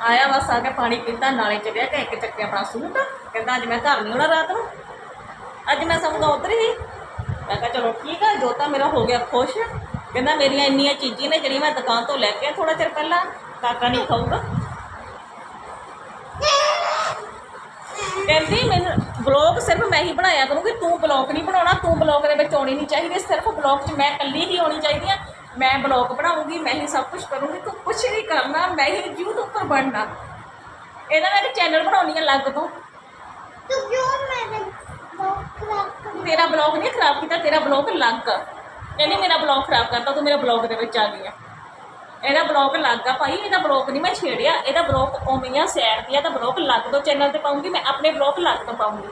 ਆਇਆ ਬਸ ਆ ਕੇ ਪਾਣੀ ਪੀਤਾ, ਨਾਲੇ ਚੜਿਆ ਕਿ ਇੱਕ ਚੱਕੇ ਆਪਣਾ ਸੂਟ। ਕਹਿੰਦਾ ਅੱਜ ਮੈਂ ਘਰ ਨਹੀਂ ਆਉਣਾ ਰਾਤ ਨੂੰ। ਅੱਜ ਮੈਂ ਸਮਝਦਾ ਉੱਧਰ ਹੀ। ਮੈਂ ਕਿਹਾ ਚਲੋ ਠੀਕ ਆ ਜੋਤਾ ਮੇਰਾ ਹੋ ਗਿਆ ਖੁਸ਼। ਕਹਿੰਦਾ ਮੇਰੀਆਂ ਇੰਨੀਆਂ ਚੀਜ਼ਾਂ ਨੇ ਜਿਹੜੀਆਂ ਮੈਂ ਦੁਕਾਨ ਤੋਂ ਲੈ ਕੇ ਆਇਆ ਥੋੜਾ ਚਿਰ ਪਹਿਲਾਂ। ਕਾਕਾ ਨਹੀਂ ਖਾਊਗਾ। ਕਹਿੰਦੀ ਮੈਨੂੰ ਬਲੌਗ ਸਿਰਫ ਮੈਂ ਹੀ ਬਣਾਇਆ ਕਰੂੰਗੀ, ਤੂੰ ਬਲੌਗ ਨਹੀਂ ਬਣਾਉਣਾ, ਤੂੰ ਬਲੌਗ ਦੇ ਵਿੱਚ ਆਉਣੀ ਨਹੀਂ ਚਾਹੀਦੀ, ਸਿਰਫ ਬਲੌਗ 'ਚ ਮੈਂ ਇਕੱਲੀ ਹੀ ਆਉਣੀ ਚਾਹੀਦੀ ਆ। ਮੈਂ ਬਲੌਗ ਬਣਾਉਂਗੀ ਮੈਂ ਹੀ ਸਭ ਕੁਝ ਕਰੂੰਗੀ ਤੂੰ ਕੁਝ ਨਹੀਂ ਕਰਨਾ ਮੈਂ ਹੀ ਯੂਟਿਊਬਰ ਬਣਨਾ। ਇਹਦਾ ਮੈਂ ਇੱਕ ਚੈਨਲ ਬਣਾਉਣੀ ਆ ਲੱਗ ਤੋਂ। ਤੂੰ ਕਿਉਂ ਮੇਰੇ ਖਰਾਬ ਕਰ ਤੇਰਾ ਬਲੌਗ ਨਹੀਂ ਖਰਾਬ ਕੀਤਾ ਤੇਰਾ ਬਲੌਗ ਲੱਗ ਇਹਨੇ ਮੇਰਾ ਬਲੌਗ ਖਰਾਬ ਕਰਤਾ ਤੂੰ ਮੇਰਾ ਬਲੌਗ ਦੇ ਵਿੱਚ ਆ ਗਈ ਆ। ਇਹਦਾ ਬਲੌਗ ਲੱਗ ਆ ਭਾਈ ਇਹਦਾ ਬਲੌਗ ਨਹੀਂ ਮੈਂ ਛੇੜਿਆ ਇਹਦਾ ਬਲੌਗ ਉਵੇਂ ਆ ਸੈਡ ਤੇ ਆ ਤਾਂ ਬਲੌਗ ਲੱਗ ਤੋਂ ਚੈਨਲ ਤੇ ਪਾਉਂਗੀ ਮੈਂ ਆਪਣੇ ਬਲੌਗ ਲੱਗ ਤੋਂ ਪਾਉਂਗੀ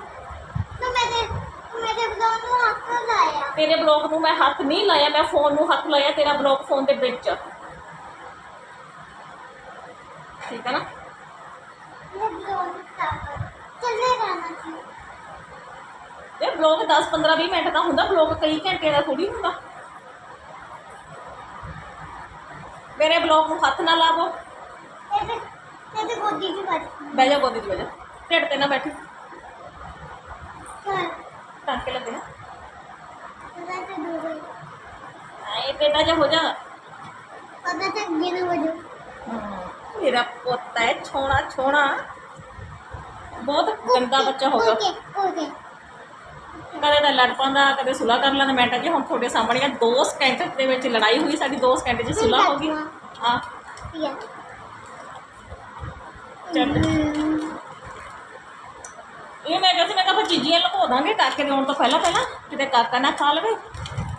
ਤੂੰ ਮੇਰੇ ਮੇਰੇ ਬਲੌਗ ਨੂੰ ਹੱਥ ਲਾਇਆ ਤੇਰੇ ਬਲੌਗ ਨੂੰ ਮੈਂ ਹੱਥ ਨਹੀਂ ਲਾਇਆ ਮੈਂ ਫੋਨ ਨੂੰ ਹੱਥ ਲਾਇਆ ਤੇਰਾ ਬਲੌਗ ਫੋਨ ਦੇ ਵਿੱਚ ਆ। ਠੀਕ ਹੈ ਨਾ ਮੇਰੇ ਬਲੌਗ ਖਰਾਬ ਚੱਲੇ ਰਹਿਣਾ ਸੀ ਇਹ ਬਲੌਗ 10 15 20 ਮਿੰਟ ਦਾ ਹੁੰਦਾ ਬਲੌਗ ਕਈ ਘੰਟੇ ਦਾ ਥੋੜੀ ਹੁੰਦਾ ਮੇਰੇ ਬਲੌਗ ਨੂੰ ਹੱਥ ਨਾ ਲਾਵੋ ਇਹਦੇ ਇਹਦੇ ਗੋਦੀ 'ਚ ਵੱਜ ਬਹਿ ਜਾ ਗੋਦੀ 'ਚ ਬਹਿ ਜਾ ਢਿੱਡ ਤੇ ਨਾ ਬੈਠੀ ਹਾਂ ਟਾਂਕੇ ਲੱਗੇ ਨਾ ਪਤਾ ਤੇ ਦੂਰ ਐ ਟੇਡਾ ਜਾ ਹੋ ਜਾ ਪਤਾ ਤੇ ਅੱਗੇ ਨਾ ਵਜੋ ਮੇਰਾ ਪੁੱਤ ਹੈ ਛੋਣਾ ਛੋਣਾ ਬਹੁਤ ਗੰਦਾ ਬੱਚਾ ਹੋਗਾ ਓਕੇ ਓਕੇ ਕਦੇ ਤਾਂ ਲੜ ਪਾਉਂਦਾ ਕਦੇ ਸੁਲਾ ਕਰ ਲੈਂਦਾ ਮਿੰਟਾਂ 'ਚ ਹੁਣ ਤੁਹਾਡੇ ਸਾਹਮਣੇ ਆ 2 ਸਕਿੰਟ ਦੇ ਵਿੱਚ ਲੜਾਈ ਹੋਈ ਸਾਡੀ 2 ਸਕਿੰਟ 'ਚ ਸੁਲਾ ਹੋ ਗਈ ਆ ਯਾ ਚੱਲ ਇਹ ਮੈਂ ਕਿਹਾ ਸੀ, ਮੈਂ ਕਿਹਾ ਫਿਰ ਚੀਜ਼ੀਆਂ ਲੁਕੋ ਦਾਂਗੇ ਕਾਕੇ ਦੇ ਆਉਣ ਤੋਂ ਪਹਿਲਾਂ ਪਹਿਲਾਂ ਕਿਤੇ ਕਾਕਾ ਨਾ ਖਾ ਲਵੇ।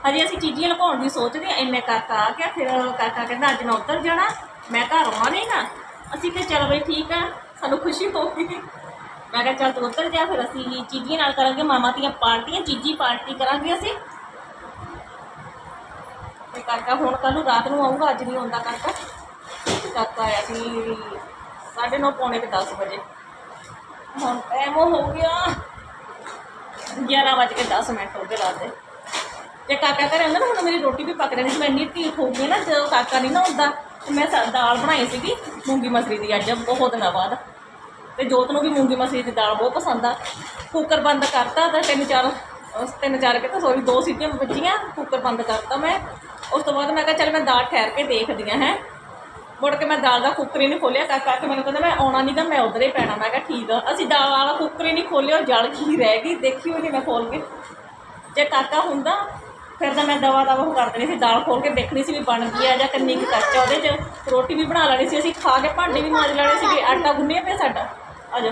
ਹਜੇ ਅਸੀਂ ਚੀਜ਼ੀਆਂ ਲੁਕਾਉਣ ਦੀ ਸੋਚਦੇ ਆ ਇੰਨੇ ਕਾਕਾ ਆ ਗਿਆ, ਫਿਰ ਕਾਕਾ ਕਹਿੰਦਾ, ਅੱਜ ਮੈਂ ਉੱਧਰ ਜਾਣਾ, ਮੈਂ ਘਰ ਆਉਣਾ ਨਹੀਂ ਅਸੀਂ ਕਿਹਾ, ਚੱਲ ਬਈ ਠੀਕ ਆ, ਸਾਨੂੰ ਖੁਸ਼ੀ ਹੋ ਗਈ ਮੈਂ ਕਿਹਾ, ਚੱਲ ਤੂੰ ਉੱਧਰ ਜਾ, ਫਿਰ ਅਸੀਂ ਚੀਜ਼ੀਆਂ ਨਾਲ ਕਰਾਂਗੇ, ਮਾਮਾ ਦੀਆਂ ਪਾਰਟੀਆਂ, ਚੀਜ਼ੀ ਪਾਰਟੀ ਕਰਾਂਗੇ ਅਸੀਂ। ਤੇ ਕਾਕਾ ਹੁਣ ਕੱਲ ਨੂੰ ਰਾਤ ਨੂੰ ਆਊਗਾ, ਅੱਜ ਨਹੀਂ ਆਉਂਦਾ ਕਾਕਾ। ਕਾਕਾ ਆਇਆ ਸੀ ਸਾਢੇ ਨੌ, ਪੌਣੇ ਕੁ 10 ਵਜੇ। ਹੁਣ ਟਾਈਮ ਹੋ ਗਿਆ। 11 ਵਜੇ ਕੇ 10 ਮਿੰਟ ਹੋ ਗਏ ਰਾਤ ਦੇ। ਜੇ ਕਾਕਾ ਘਰ ਆਉਂਦਾ ਨਾ, ਹੁਣ ਮੇਰੀ ਰੋਟੀ ਵੀ ਪੱਕ ਜਾਣੀ ਸੀ ਮੈਂ ਇੰਨੀ ਢੀਠ ਹੋ ਗਈ ਨਾ, ਜਦੋਂ ਕਾਕਾ ਨਹੀਂ ਨਾ ਹੁੰਦਾ ਤੇ ਮੈਂ ਸਾ- ਦਾਲ ਬਣਾਈ ਸੀਗੀ, ਮੂੰਗੀ ਮਸਰੀ ਦੀ ਅੱਜ, ਬਹੁਤ ਦਿਨਾਂ ਬਾਅਦ। ਤੇ ਜੋਤ ਨੂੰ ਵੀ ਮੂੰਗੀ ਮਸਰੀ ਦੀ ਦਾਲ ਬਹੁਤ ਪਸੰਦ ਆ। ਕੁੱਕਰ ਬੰਦ ਕਰਤਾ ਤਾਂ ਤਿੰਨ ਚਾਰ, ਉਸ ਤਿੰਨ ਚਾਰ ਕੇ ਸੋਰੀ ਦੋ ਸੀਟੀਆਂ ਵੱਜੀਆਂ ਕੁੱਕਰ ਬੰਦ ਕਰਤਾ ਮੈਂ। ਉਸ ਤੋਂ ਬਾਅਦ ਮੈਂ ਕਿਹਾ, ਚੱਲ ਮੈਂ ਦਾਲ ਠਹਿਰ ਕੇ ਦੇਖਦੀ ਹਾਂ, ਹੈ। ਮੁੜ ਕੇ ਮੈਂ ਦਾਲ ਦਾ ਕੁੱਕਰ ਹੀ ਨਹੀਂ ਖੋਲਿਆ ਕਾਕਾ ਕਿ ਮੈਨੂੰ ਕਹਿੰਦਾ ਮੈਂ ਆਉਣਾ ਨਹੀਂ ਤਾਂ ਮੈਂ ਉਧਰ ਹੀ ਪੈਣਾ। ਮੈਂ ਕਿਹਾ ਠੀਕ ਆ। ਅਸੀਂ ਦਾਲ ਵਾਲਾ ਕੁੱਕਰ ਹੀ ਨਹੀਂ ਖੋਲਿਆ ਉਹ ਜਲ ਗਈ ਰਹਿ ਗਈ, ਦੇਖੀ ਹੋਈ ਨਹੀਂ ਮੈਂ ਖੋਲ ਕੇ। ਜੇ ਕਾਕਾ ਹੁੰਦਾ, ਫਿਰ ਤਾਂ ਮੈਂ ਦਵਾ ਦਵਾ ਉਹ ਕਰ ਦੇਣੀ ਸੀ, ਦਾਲ ਖੋਲ ਕੇ ਦੇਖਣੀ ਸੀ ਵੀ ਬਣ ਗਈ ਆ ਜਾਂ ਕਿੰਨੀ ਕੁ ਕੱਚ ਆ ਉਹਦੇ 'ਚ। ਰੋਟੀ ਵੀ ਬਣਾ ਲੈਣੀ ਸੀ, ਅਸੀਂ ਖਾ ਕੇ ਭਾਂਡੇ ਵੀ ਮਾਂਜ ਲੈਣੇ ਸੀ ਵੀ ਆਟਾ ਗੁੰਨਿਆ ਪਿਆ ਸਾਡਾ। ਆ ਜਾ।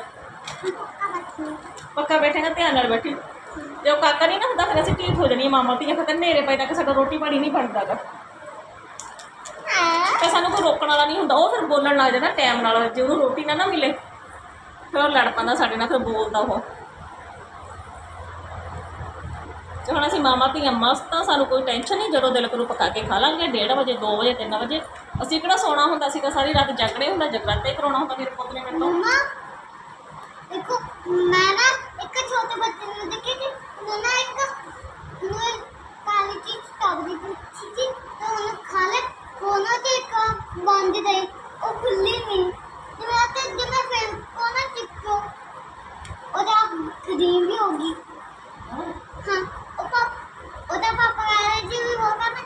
ਪੱਕਾ ਬੈਠੇਗਾ, ਧਿਆਨ ਨਾਲ ਬੈਠੀ। ਜੇ ਉਹ ਕਾਕਾ ਨਹੀਂ ਨਾ ਹੁੰਦਾ, ਫਿਰ ਅਸੀਂ ਢੀਠ ਹੋ ਜਾਣੀ ਆ ਮਾਮਾ ਧੀਆਂ, ਫਿਰ ਤਾਂ ਨੇਰੇ ਪਏ ਤੱਕ ਸਾਡਾ ਰੋਟੀ ਪਾਣੀ ਨਹੀਂ ਬਣਦਾਗਾ। ਤੇ ਸਾਨੂੰ ਕੋਈ ਰੋਕਣ ਵਾਲਾ ਨਹੀਂ ਹੁੰਦਾ, ਉਹ ਫਿਰ ਬੋਲਣ ਲੱਗ ਜਾਂਦਾ, ਟਾਈਮ ਨਾਲ ਜੇ ਉਹਨੂੰ ਰੋਟੀ ਨਾ ਨਾ ਮਿਲੇ, ਫਿਰ ਉਹ ਲੜ ਪੈਂਦਾ ਸਾਡੇ ਨਾਲ, ਫਿਰ ਬੋਲਦਾ ਉਹ। ਤੇ ਹੁਣ ਅਸੀਂ ਮਾਮਾ ਧੀਆਂ ਮਸਤ ਆ, ਸਾਨੂੰ ਕੋਈ ਟੈਨਸ਼ਨ ਨਹੀਂ, ਜਦੋਂ ਦਿਲ ਕਰੂ ਪਕਾ ਕੇ ਖਾ ਲਾਂਗੇ 1:30 ਵਜੇ 2 ਵਜੇ 3 ਵਜੇ। ਅਸੀਂ ਕਿਹੜਾ ਸੌਣਾ ਹੁੰਦਾ ਸੀ, ਤਾਂ ਸਾਰੀ ਰਾਤ ਜਾਗਣੇ ਹੁੰਦਾ, ਜਗਰਾਤੇ ਕਰਾਉਣਾ ਹੁੰਦਾ ਮੇਰੇ ਪੁੱਤ ਨੇ ਮੇਰੇ ਤੋਂ। ਮਮਾ, ਦੇਖੋ, ਮੈਂ ਨਾ ਇੱਕ ਛੋਟੇ ਬੱਚੇ ਨੂੰ ਦੇਖੀ ਕਿ ਉਹ ਨਾ ਇੱਕ ਨੂੰ ਕਾਲੀ ਚੀਜ਼ ਟੱਬ ਦੀ ਪੁੱਛੀ ਸੀ ਤਾਂ ਉਹਨੂੰ ਖਾ ਲੈ। ਕੋਨਾ ਤੇ ਇੱਕ ਬੰਦ ਦੇ, ਉਹ ਖੁੱਲੀ ਨਹੀਂ। ਜਿਵੇਂ ਤੇ ਜਿਵੇਂ ਫਿਰ ਕੋਨਾ ਚਿੱਕੋ ਉਹਦਾ ਕਰੀਮ ਵੀ ਹੋ ਗਈ। ਹਾਂ, ਉਹ ਪਾਪ ਉਹਦਾ ਪਾਪਾ ਕਹਿੰਦਾ ਜੀ ਵੀ ਹੋਗਾ ਨਾ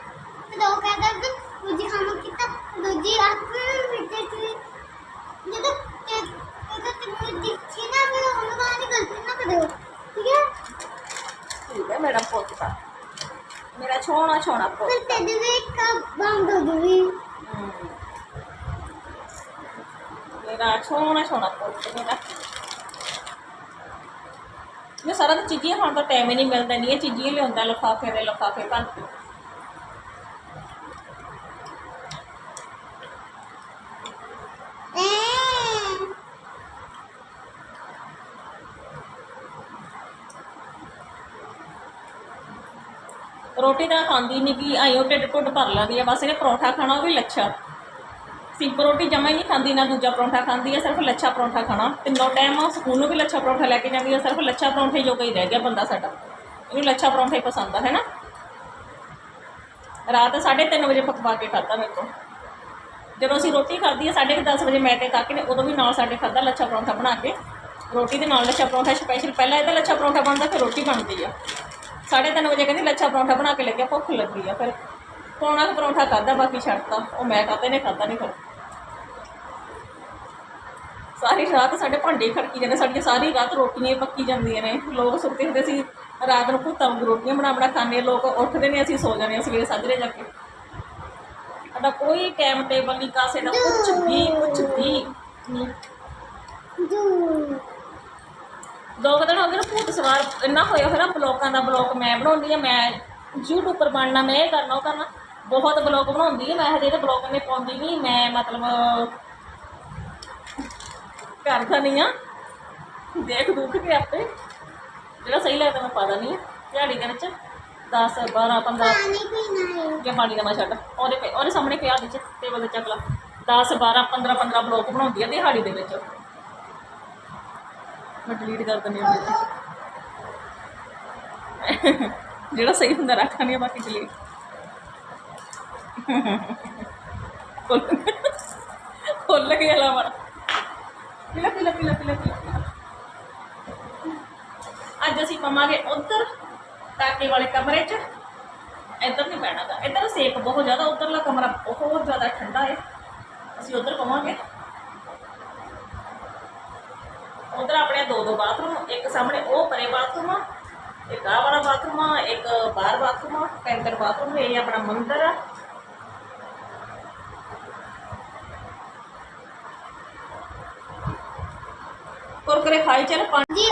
ਤੇ ਉਹ ਕਹਿੰਦਾ ਕਿ ਦੂਜੀ ਖਾਣੋ ਕਿਤਾ, ਦੂਜੀ ਅੱਖ ਵਿੱਚ ਸੀ ਜਦੋਂ ਤੇ ਉਹਦਾ ਤੈਨੂੰ ਦਿੱਖੀ ਨਾ ਫਿਰ ਉਹਨੂੰ ਕਹਾਣੀ ਗਲਤੀ ਨਾ ਕਰਿਓ ਠੀਕ ਹੈ ਠੀਕ ਹੈ ਮੇਰਾ ਪੁੱਤ ਤਾਂ ਮੇਰਾ ਛੋਣਾ ਛੋਣਾ ਪੁੱਤ। ਫਿਰ ਤੇਰੇ ਵੀ ਇੱਕ ਬੰਦ ਹੋ ਗਈ ਹਮ। ਮੇਰਾ ਛੋਣਾ ਛੋਣਾ ਪੁੱਤ ਮੇਰਾ। ਇਹ ਸਾਰਾ ਚੀਜ਼ੀਆਂ ਖਾਣ ਦਾ ਟਾਈਮ ਹੀ ਨਹੀਂ ਮਿਲਦਾ ਨਹੀਂ ਇਹ ਚੀਜ਼ੀਆਂ ਲਿਆਉਂਦਾ ਲਫਾਫੇ ਦੇ ਲਫਾਫੇ ਭਰ ਕੇ। ਰੋਟੀ ਤਾਂ ਖਾਂਦੀ ਨਹੀਂ ਕਿ ਆਇਓ ਢਿੱਡ ਢੁੱਡ ਭਰ ਲੈਂਦੀ ਆ, ਬਸ ਇਹਨੇ ਪਰੌਂਠਾ ਖਾਣਾ, ਉਹ ਵੀ ਲੱਛਾ। ਸਿੰਪਲ ਰੋਟੀ ਜਮਾ ਹੀ ਨਹੀਂ ਖਾਂਦੀ, ਨਾ ਦੂਜਾ ਪਰੌਂਠਾ ਖਾਂਦੀ ਆ, ਸਿਰਫ ਲੱਛਾ ਪਰੌਂਠਾ ਖਾਣਾ। ਤਿੰਨੋਂ ਟਾਈਮ ਸਕੂਲ ਨੂੰ ਵੀ ਲੱਛਾ ਪਰੌਂਠਾ ਲੈ ਕੇ ਜਾਂਦੀ ਆ ਸਿਰਫ ਲੱਛਾ ਪਰੌਂਠੇ ਜੋਗਾ ਹੀ ਰਹਿ ਗਿਆ ਬੰਦਾ ਸਾਡਾ। ਇਹਨੂੰ ਲੱਛਾ ਪਰੌਂਠਾ ਹੀ ਪਸੰਦ ਆ, ਹੈ ਨਾ? ਰਾਤ 3:30 ਵਜੇ ਪਕਵਾ ਕੇ ਖਾਧਾ ਮੇਰੇ ਤੋਂ ਜਦੋਂ ਅਸੀਂ ਰੋਟੀ ਖਾਧੀ ਹੈ 10:30 ਵਜੇ ਮੈਂ ਤੇ ਕਾਕੇ ਨੇ ਉਦੋਂ ਵੀ ਨਾਲ ਸਾਡੇ ਖਾਧਾ ਲੱਛਾ ਪਰੌਂਠਾ ਬਣਾ ਕੇ। ਰੋਟੀ ਦੇ ਨਾਲ ਲੱਛਾ ਪਰੌਂਠਾ ਸਪੈਸ਼ਲ ਪਹਿਲਾਂ ਇਹਦਾ ਲੱਛਾ ਪਰੌਂਠਾ ਬਣਦਾ, ਫਿਰ ਰੋਟੀ ਬਣਦੀ ਆ। 3:30 ਵਜੇ ਕਹਿੰਦੀ ਲੱਛਾ ਪਰੌਂਠਾ ਬਣਾ ਕੇ ਲੱਗਿਆ ਭੁੱਖ ਲੱਗੀ ਆ ਫਿਰ। ਪੌਣਾ ਕੁ ਪਰੌਂਠਾ ਖਾਧਾ, ਬਾਕੀ ਛੱਡਤਾ। ਉਹ ਮੈਂ ਖਾਧਾ ਨੇ ਖਾਧਾ ਨਹੀਂ ਫਿਰ। ਸਾਰੀ ਰਾਤ ਸਾਡੇ ਭਾਂਡੇ ਖੜਕੀ ਜਾਂਦੇ, ਸਾਡੀਆਂ ਸਾਰੀ ਰਾਤ ਰੋਟੀਆਂ ਹੀ ਪੱਕੀ ਜਾਂਦੀਆਂ ਨੇ। ਲੋਕ ਸੁੱਤੇ ਹੁੰਦੇ ਸੀ, ਰਾਤ ਨੂੰ ਭੁੱਤਾਂ ਵਾਂਗੂ ਰੋਟੀਆਂ ਬਣਾ ਬਣਾ ਖਾਂਦੇ ਲੋਕ ਉੱਠਦੇ ਨੇ, ਅਸੀਂ ਸੋ ਜਾਂਦੇ ਹਾਂ ਸਵੇਰੇ ਸਾਜਰੇ ਜਾ ਕੇ। ਸਾਡਾ ਕੋਈ ਟਾਈਮ ਟੇਬਲ ਨਹੀਂ ਕਾਸੇ ਦਾ ਕੁਝ ਵੀ ਕੁਝ ਵੀ। ਨਹੀਂ ਦੂ ਕੁ ਦਿਨ ਹੋ ਗਏ ਨਾ ਭੂਤ ਸਵਾਰ ਇੰਨਾ ਹੋਇਆ ਹੋਇਆ ਨਾ ਬਲੋਕਾਂ ਦਾ ਬਲੋਕ ਮੈਂ ਬਣਾਉਂਦੀ ਆ ਮੈਂ YouTube ਪਰ ਬਣਨਾ ਮੈਂ ਇਹ ਕਰਨਾ ਉਹ ਕਰਨਾ ਬਹੁਤ ਬਲੋਕ ਬਣਾਉਂਦੀ ਆ ਮੈਂ ਹਜੇ ਤੇ ਬਲੋਕ ਨੇ ਪਾਉਂਦੀ ਨਹੀਂ ਮੈਂ ਮਤਲਬ ਕਰਦਾ ਨਹੀਂ ਆ ਦੇਖ ਦੁੱਖ ਕੇ ਆਪੇ। ਜਿਹੜਾ ਸਹੀ ਲੱਗਦਾ ਮੈਂ ਪਾ ਦਿੰਦੀ ਆ ਦਿਹਾੜੀ ਦੇ ਵਿੱਚ 10 12 15 ਪਾਣੀ ਪੀਣਾ ਹੈ। ਜਾਂ ਪਾਣੀ ਦਾ ਮੈਂ ਛੱਡ। ਉਹਦੇ ਪੇ ਉਹਦੇ ਸਾਹਮਣੇ ਪਿਆ ਵਿੱਚ ਟੇਬਲ ਤੇ ਚੱਕ ਲਾ 10 12 15 15 ਬਲੋਕ ਬਣਾਉਂਦੀ ਆ ਦਿਹਾੜੀ ਦੇ ਵਿੱਚ। ਮੈਂ ਡਿਲੀਟ ਕਰ ਦਿੰਦੀ ਹਾਂ ਜਿਹੜਾ ਸਹੀ ਹੁੰਦਾ ਰੱਖਾਂ ਨਹੀਂ ਬਾਕੀ ਡਿਲੀਟ ਖੁੱਲ ਗਿਆ। ਲਾ ਮਰ ਪਿਲਾ ਪਿਲਾ ਪਿਲਾ ਪਿਲਾ ਪਿਲਾ ਅੱਜ ਅਸੀਂ ਪਵਾਂਗੇ ਉਧਰ ਕਾਕੇ ਵਾਲੇ ਕਮਰੇ 'ਚ। ਇੱਧਰ ਨਹੀਂ ਪੈਣਾ ਗਾ। ਇੱਧਰ ਸੇਕ ਬਹੁਤ ਜ਼ਿਆਦਾ, ਉਧਰਲਾ ਕਮਰਾ ਬਹੁਤ ਜ਼ਿਆਦਾ ਠੰਡਾ ਹੈ। ਅਸੀਂ ਉਧਰ ਪਵਾਂਗੇ। ਉਧਰ ਆਪਣੇ ਦੋ ਦੋ ਬਾਥਰੂਮ ਇੱਕ ਸਾਹਮਣੇ ਉਹ ਪਰੇ ਬਾਥਰੂਮ ਆ ਇੱਕ ਆਹ ਵਾਲਾ ਬਾਥਰੂਮ ਆ ਇੱਕ ਬਾਹਰ ਬਾਥਰੂਮ ਆ ਪੈਂਤਰ ਬਾਥਰੂਮ ਇਹ ਆਪਣਾ ਮੰਦਰ ਆ ਕੁਰਕਰੇ ਖਾਈ ਚੱਲ ਪਾਣੀ ਜੀ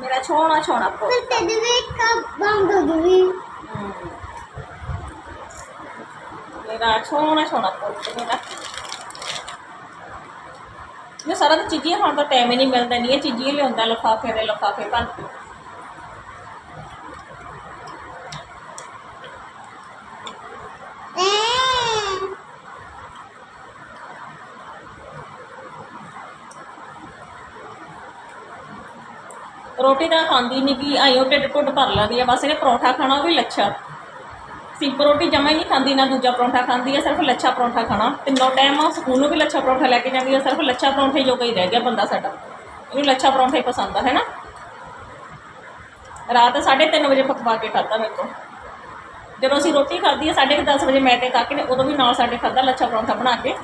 ਮੇਰਾ ਛੋਣਾ ਛੋਣਾ ਪੁੱਤ। ਫਿਰ ਤੇਰੇ ਵੀ ਇੱਕ ਬੰਦ ਹੋ ਜੂਗੀ। ਮੇਰਾ ਛੋਣਾ ਛੋਣਾ ਪੁੱਤ ਮੇਰਾ। ਇਹ ਸਾਰਾ ਤਾਂ ਚੀਜ਼ੀਆਂ ਖਾਣ ਦਾ ਟਾਈਮ ਹੀ ਨਹੀਂ ਮਿਲਦਾ ਨਹੀਂ ਇਹ ਚੀਜ਼ੀਆਂ ਲਿਆਉਂਦਾ ਲਫਾਫੇ ਦੇ ਲਫਾਫੇ ਭਰ ਕੇ। ਰੋਟੀ ਤਾਂ ਖਾਂਦੀ ਨਹੀਂ ਕਿ ਆਇਓ ਢਿੱਡ ਢੁੱਡ ਭਰ ਲੈਂਦੀ ਆ, ਬਸ ਇਹਨੇ ਪਰੌਂਠਾ ਖਾਣਾ ਉਹ ਵੀ ਲੱਛਾ। ਸਿੰਪਲ ਰੋਟੀ ਜਮਾ ਹੀ ਨਹੀਂ ਖਾਂਦੀ, ਨਾ ਦੂਜਾ ਪਰੌਂਠਾ ਖਾਂਦੀ ਆ, ਸਿਰਫ ਲੱਛਾ ਪਰੌਂਠਾ ਖਾਣਾ। ਤਿੰਨੋਂ ਟਾਈਮ ਸਕੂਲ ਨੂੰ ਵੀ ਲੱਛਾ ਪਰੌਂਠਾ ਲੈ ਕੇ ਜਾਂਦੀ ਆ, ਸਿਰਫ ਲੱਛਾ ਪਰੌਂਠੇ ਜੋਗਾ ਹੀ ਰਹਿ ਗਿਆ ਬੰਦਾ ਸਾਡਾ। ਇਹਨੂੰ ਲੱਛਾ ਪਰੌਂਠਾ ਹੀ ਪਸੰਦ ਆ, ਹੈ ਨਾ? ਰਾਤ 3:30 ਵਜੇ ਪਕਵਾ ਕੇ ਖਾਧਾ ਮੇਰੇ ਤੋਂ ਜਦੋਂ ਅਸੀਂ ਰੋਟੀ ਖਾਧੀ ਹੈ 10:30 ਵਜੇ ਮੈਂ ਤੇ ਕਾਕੇ ਨੇ ਉਦੋਂ ਵੀ ਨਾਲ ਸਾਡੇ ਖਾਧਾ ਲੱਛਾ ਪਰੌਂਠਾ ਬਣਾ ਕੇ।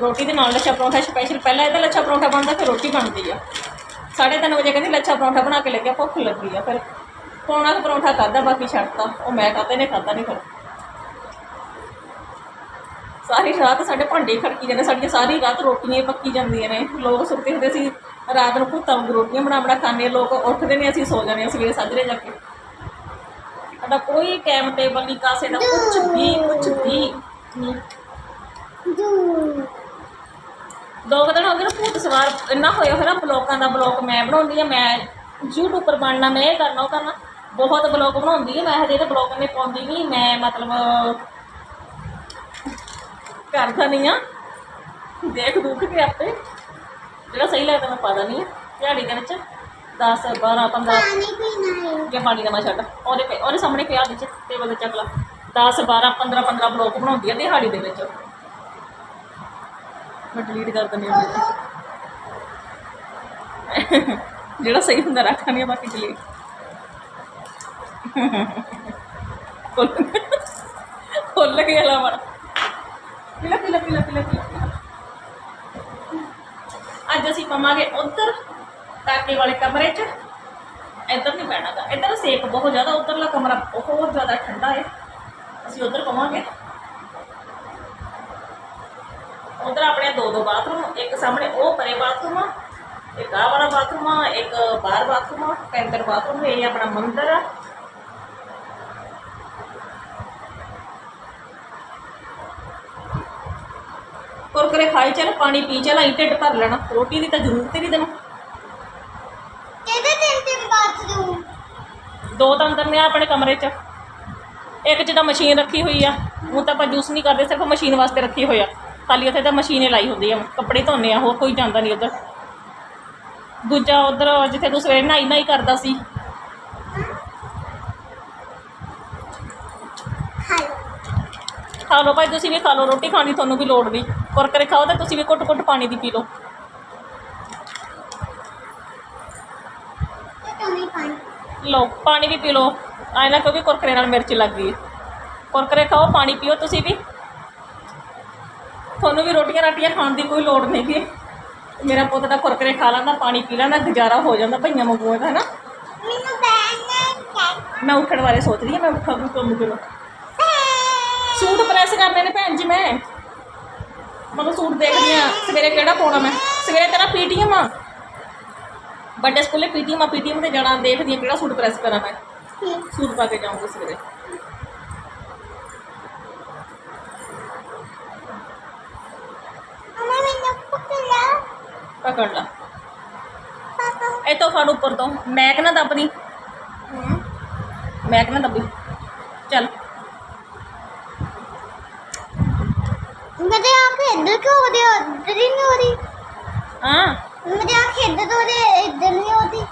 ਰੋਟੀ ਦੇ ਨਾਲ ਲੱਛਾ ਪਰੌਂਠਾ ਸਪੈਸ਼ਲ ਪਹਿਲਾਂ ਇਹਦਾ ਲੱਛਾ ਪਰੌਂਠਾ ਬਣਦਾ, ਫਿਰ ਰੋਟੀ ਬਣਦੀ ਆ। 3:30 ਵਜੇ ਕਹਿੰਦੀ, ਲੱਛਾ ਪਰੌਂਠਾ ਬਣਾ ਕੇ ਲੱਗਿਆ ਭੁੱਖ ਲੱਗੀ ਆ ਫਿਰ। ਪੌਣਾ ਕੁ ਪਰੌਂਠਾ ਖਾਧਾ, ਬਾਕੀ ਛੱਡਤਾ। ਉਹ ਮੈਂ ਖਾਧਾ ਨੇ ਖਾਧਾ ਨਹੀਂ ਫਿਰ। ਸਾਰੀ ਰਾਤ ਸਾਡੇ ਭਾਂਡੇ ਖੜਕੀ ਜਾਂਦੇ, ਸਾਡੀਆਂ ਸਾਰੀ ਰਾਤ ਰੋਟੀਆਂ ਹੀ ਪੱਕੀ ਜਾਂਦੀਆਂ ਨੇ। ਲੋਕ ਸੁੱਤੇ ਹੁੰਦੇ ਸੀ, ਰਾਤ ਨੂੰ ਭੁੱਤਾਂ ਵਾਂਗੂ ਰੋਟੀਆਂ ਬਣਾ ਬਣਾ ਖਾਂਦੇ ਲੋਕ ਉੱਠਦੇ ਨੇ, ਅਸੀਂ ਸੋ ਜਾਂਦੇ ਹਾਂ ਸਵੇਰੇ ਸਾਜਰੇ ਜਾ ਕੇ। ਸਾਡਾ ਕੋਈ ਟਾਈਮ ਟੇਬਲ ਨਹੀਂ ਕਾਸੇ ਦਾ ਕੁਝ ਵੀ ਕੁਝ ਵੀ ਨਹੀਂ ਦੂ ਦੋ ਕੁ ਦਿਨ ਹੋ ਗਏ ਨਾ ਭੂਤ ਸਵਾਰ ਇੰਨਾ ਹੋਇਆ ਹੋਇਆ ਨਾ ਬਲੋਕਾਂ ਦਾ ਬਲੋਕ ਮੈਂ ਬਣਾਉਂਦੀ ਆ ਮੈਂ YouTube ਪਰ ਬਣਨਾ ਮੈਂ ਇਹ ਕਰਨਾ ਉਹ ਕਰਨਾ ਬਹੁਤ ਬਲੋਕ ਬਣਾਉਂਦੀ ਆ ਮੈਂ ਹਜੇ ਤੇ ਬਲੋਕ ਨੇ ਪਾਉਂਦੀ ਨਹੀਂ ਮੈਂ ਮਤਲਬ ਕਰਦਾ ਨਹੀਂ ਆ ਦੇਖ ਦੁੱਖ ਕੇ ਆਪੇ ਜਿਹੜਾ ਸਹੀ ਲੱਗਦਾ ਮੈਂ ਪਾ ਦਿੰਦੀ ਆ ਦਿਹਾੜੀ ਦੇ ਵਿੱਚ 10 12 15 ਪਾਣੀ ਪੀਣਾ ਹੈ। ਜਾਂ ਪਾਣੀ ਦਾ ਮੈਂ ਛੱਡ ਉਹਦੇ ਪੇ ਉਹਦੇ ਸਾਹਮਣੇ ਪਿਆ ਵਿੱਚ ਟੇਬਲ ਤੇ ਚੱਕ ਲਾ। 10 12 15 15 ਬਲੋਕ ਬਣਾਉਂਦੀ ਆ ਦਿਹਾੜੀ ਦੇ ਵਿੱਚ। ਮੈਂ ਡਿਲੀਟ ਕਰ ਦਿੰਦੀ ਹਾਂ। ਜਿਹੜਾ ਸਹੀ ਹੁੰਦਾ ਰੱਖਾਂ ਨਹੀਂ ਬਾਕੀ ਡਿਲੀਟ ਖੁੱਲ ਗਿਆ ਲਾ ਮਰ ਪਿਲਾ ਪਿਲਾ ਪਿਲਾ ਪਿਲਾ ਅੱਜ ਅਸੀਂ ਪਵਾਂਗੇ ਉਧਰ ਕਾਕੇ ਵਾਲੇ ਕਮਰੇ 'ਚ। ਇੱਧਰ ਨਹੀਂ ਪੈਣਾ ਗਾ। ਇੱਧਰ ਸੇਕ ਬਹੁਤ ਜ਼ਿਆਦਾ, ਉਧਰਲਾ ਕਮਰਾ ਬਹੁਤ ਜ਼ਿਆਦਾ ਠੰਡਾ ਹੈ ਅਸੀਂ ਉਧਰ ਪਵਾਂਗੇ। ਉਧਰ ਆਪਣੇ ਦੋ ਦੋ ਬਾਥਰੂਮ ਇੱਕ ਸਾਹਮਣੇ ਉਹ ਪਰੇ ਬਾਥਰੂਮ ਆ ਇੱਕ ਆਹ ਵਾਲਾ ਬਾਥਰੂਮ ਆ ਇੱਕ ਬਾਹਰ ਬਾਥਰੂਮ ਆ ਪੈਂਤਰ ਬਾਥਰੂਮ ਇਹ ਆਪਣਾ ਮੰਦਰ ਆ। ਕੁਰਕਰੇ ਖਾਈ ਚੱਲ ਪਾਣੀ ਪੀ ਚੱਲ ਅਸੀਂ ਢਿੱਡ ਭਰ ਲੈਣਾ ਰੋਟੀ ਦੀ ਤਾਂ ਜ਼ਰੂਰਤ ਹੀ ਨਹੀਂ ਤੈਨੂੰ। ਕਿਹਦੇ ਤਿੰਨ ਤਿੰਨ ਬਾਥਰੂਮ? ਦੋ ਤਾਂ ਅੰਦਰ ਨੇ ਆ ਆਪਣੇ ਕਮਰੇ 'ਚ। ਇੱਕ 'ਚ ਤਾਂ ਮਸ਼ੀਨ ਰੱਖੀ ਹੋਈ ਆ ਉਹ ਤਾਂ ਆਪਾਂ ਜੂਸ ਨਹੀਂ ਕਰਦੇ ਸਿਰਫ ਮਸ਼ੀਨ ਵਾਸਤੇ ਰੱਖੀ ਹੋਈ ਆ। ਖਾਲੀ ਉੱਥੇ ਤਾਂ ਮਸ਼ੀਨੇ ਲਾਈ ਹੁੰਦੀ ਆ, ਕੱਪੜੇ ਧੋਨੇ ਆ, ਹੋਰ ਕੋਈ ਜਾਂਦਾ ਨਹੀਂ ਉੱਧਰ। ਦੂਜਾ ਉਧਰ ਜਿੱਥੇ ਤੂੰ ਸਵੇਰੇ ਨਹਾਈ ਨਹਾਈ ਕਰਦਾ ਸੀ। ਖਾ ਲਓ ਭਾਈ, ਤੁਸੀਂ ਵੀ ਖਾ ਲਓ, ਰੋਟੀ ਖਾਣੀ ਤੁਹਾਨੂੰ ਵੀ ਲੋੜ ਨਹੀਂ ਕੁਰਕਰੇ ਖਾਓ ਤਾਂ ਤੁਸੀਂ ਵੀ ਘੁੱਟ ਘੁੱਟ ਪਾਣੀ ਦੀ ਪੀ ਲਓ। ਲਓ, ਪਾਣੀ ਵੀ ਪੀ ਲਓ। ਐਂ ਨਾ ਕਿਉਂਕਿ ਕੁਰਕਰੇ ਨਾਲ ਮਿਰਚ ਲੱਗ ਗਈ। ਕੁਰਕਰੇ ਖਾਓ, ਪਾਣੀ ਪੀਓ, ਤੁਸੀਂ ਵੀ। ਤੁਹਾਨੂੰ ਵੀ ਰੋਟੀਆਂ ਰਾਟੀਆਂ ਖਾਣ ਦੀ ਕੋਈ ਲੋੜ ਨਹੀਂ ਗੀ। ਮੇਰਾ ਪੁੱਤ ਤਾਂ ਕੁਰਕਰੇ ਖਾ ਲੈਂਦਾ ਪਾਣੀ ਪੀ ਲੈਂਦਾ ਗੁਜ਼ਾਰਾ ਹੋ ਜਾਂਦਾ ਭਈਆਂ ਵਾਂਗੂ ਇਹਦਾ ਹੈ ਨਾ ਮੈਂ ਉੱਠਣ ਬਾਰੇ ਸੋਚ ਰਹੀ ਹਾਂ ਮੈਂ ਉੱਠਾਂ ਵੀ ਕੰਮ ਕਰਾਂ ਸੂਟ ਪ੍ਰੈਸ ਕਰਨੇ ਨੇ ਭੈਣ ਜੀ ਮੈਂ। ਮਤਲਬ ਸੂਟ ਦੇਖਦੀ ਆ ਸਵੇਰੇ ਕਿਹੜਾ ਪਾਉਣਾ ਮੈਂ? ਸਵੇਰੇ ਤੇਰਾ ਪੀਟੀਐਮ ਆ। ਵੱਡੇ ਸਕੂਲੇ ਪੀਟੀਐਮ ਆ ਪੀਟੀਐਮ ਤੇ ਜਾਣਾ ਦੇਖਦੀ ਆ ਕਿਹੜਾ ਸੂਟ ਪ੍ਰੈਸ ਕਰਾਂ ਮੈਂ। ਸੂਟ ਪਾ ਕੇ ਜਾਊਂਗੀ ਸਵੇਰੇ ਅਮਾ ਮੈਨੂੰ ਪਕੜਾ ਪਕੜ ਲਾ। ਇਹ ਤੋਂ ਫੜ ਉੱਪਰ ਤੋਂ। ਮੈਕ ਨਾ ਦੱਬਦੀ ਮੈਕ ਨਾ ਦੱਬੀ ਚੱਲ। ਮੇਰੇ ਆਂਖ ਇੱਧਰ ਕਿਉਂ ਹੋ ਰਹੀ ਹੈ? ਉੱਧਰ ਹੀ ਨਹੀਂ ਹੋ ਰਹੀ। ਹਾਂ। ਮੇਰੇ ਆਂਖ ਇੱਧਰ ਹੋ ਰਹੀ ਹੈ ਇੱਧਰ ਨਹੀਂ ਹੋਦੀ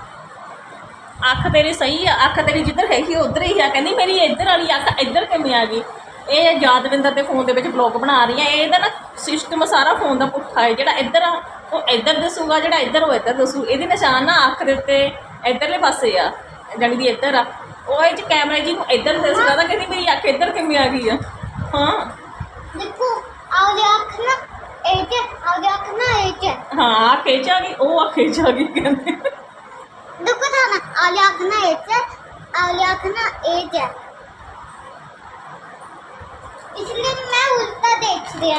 ਅੱਖ ਤੇਰੀ ਸਹੀ ਆ। ਅੱਖ ਤੇਰੀ ਜਿੱਧਰ ਹੈਗੀ ਉਧਰ ਹੀ ਆ। ਕਹਿੰਦੀ ਮੇਰੀ ਇੱਧਰ ਵਾਲੀ ਅੱਖ ਇੱਧਰ ਕਿਵੇਂ ਆ ਗਈ? ਇਹ ਯਾਦਵਿੰਦਰ ਦੇ ਫੋਨ ਦੇ ਵਿੱਚ ਬਲੌਗ ਬਣਾ ਰਹੀ ਆ। ਇਹਦਾ ਨਾ ਸਿਸਟਮ ਸਾਰਾ ਫੋਨ ਦਾ ਪੁੱਠਾ ਹੈ। ਜਿਹੜਾ ਇੱਧਰ ਆ ਉਹ ਇੱਧਰ ਦੱਸੂਗਾ ਜਿਹੜਾ ਇੱਧਰ ਉਹ ਇੱਧਰ ਦੱਸੂ। ਇਹਦੇ ਨਿਸ਼ਾਨ ਨਾ ਅੱਖ ਦੇ ਉੱਤੇ ਇੱਧਰਲੇ ਪਾਸੇ ਆ ਜਾਣੀ ਦੀ ਇੱਧਰ ਆ। ਉਹ ਇਹ ਚ ਕੈਮਰਾ ਜੀ ਨੂੰ ਇੱਧਰ ਦਿਸਦਾ ਤਾਂ ਕਹਿੰਦੀ ਮੇਰੀ ਅੱਖ ਇੱਧਰ ਕਿਵੇਂ ਆ ਗਈ ਆ। ਹਾਂ। ਦੇਖੋ ਆਉਦੀ ਅੱਖ ਨਾ ਇਹ ਚ ਆਉਦੀ ਅੱਖ ਨਾ ਇਹ ਚ। ਹਾਂ ਅੱਖ ਇਹ ਚ ਆ ਗਈ ਉਹ ਅੱਖ ਇਹ ਚ ਆ ਗਈ ਕਹਿੰਦੇ। ਦੇਖੋ ਤਾਂ ਨਾ ਆਉਦੀ ਅੱਖ ਨਾ ਇਹ ਚ ਆਉਦੀ ਅੱਖ ਨਾ ਇਹ ਚ। ਇਸ ਲਈ ਮੈਂ ਉਲਟਾ ਦੇਖ ਰਿਹਾ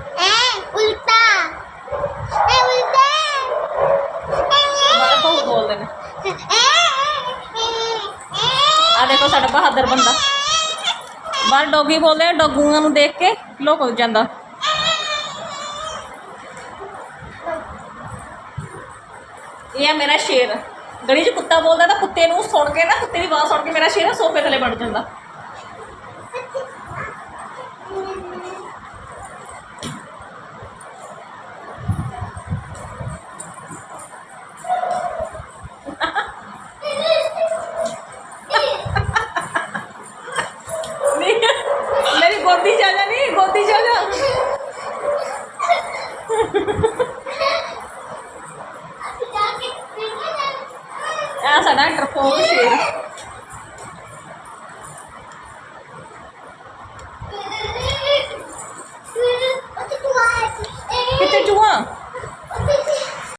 ਆ ਸਾਡਾ ਬਹਾਦਰ ਬੰਦਾ। ਬਾਹਰ ਡੋਗੀ ਬੋਲਦੇ ਆ, ਡੋਗੂਆਂ ਨੂੰ ਦੇਖ ਕੇ ਲੋਕ ਹੋ ਜਾਂਦਾ। ਇਹ ਆ ਮੇਰਾ ਸ਼ੇਰ। ਗਲੀ 'ਚ ਕੁੱਤਾ ਬੋਲਦਾ ਤਾਂ ਕੁੱਤੇ ਨੂੰ ਸੁਣ ਕੇ ਨਾ, ਕੁੱਤੇ ਦੀ ਆਵਾਜ਼ ਸੁਣ ਕੇ ਮੇਰਾ ਸ਼ੇਰ ਸੋਫੇ ਥੱਲੇ ਵੜ ਜਾਂਦਾ।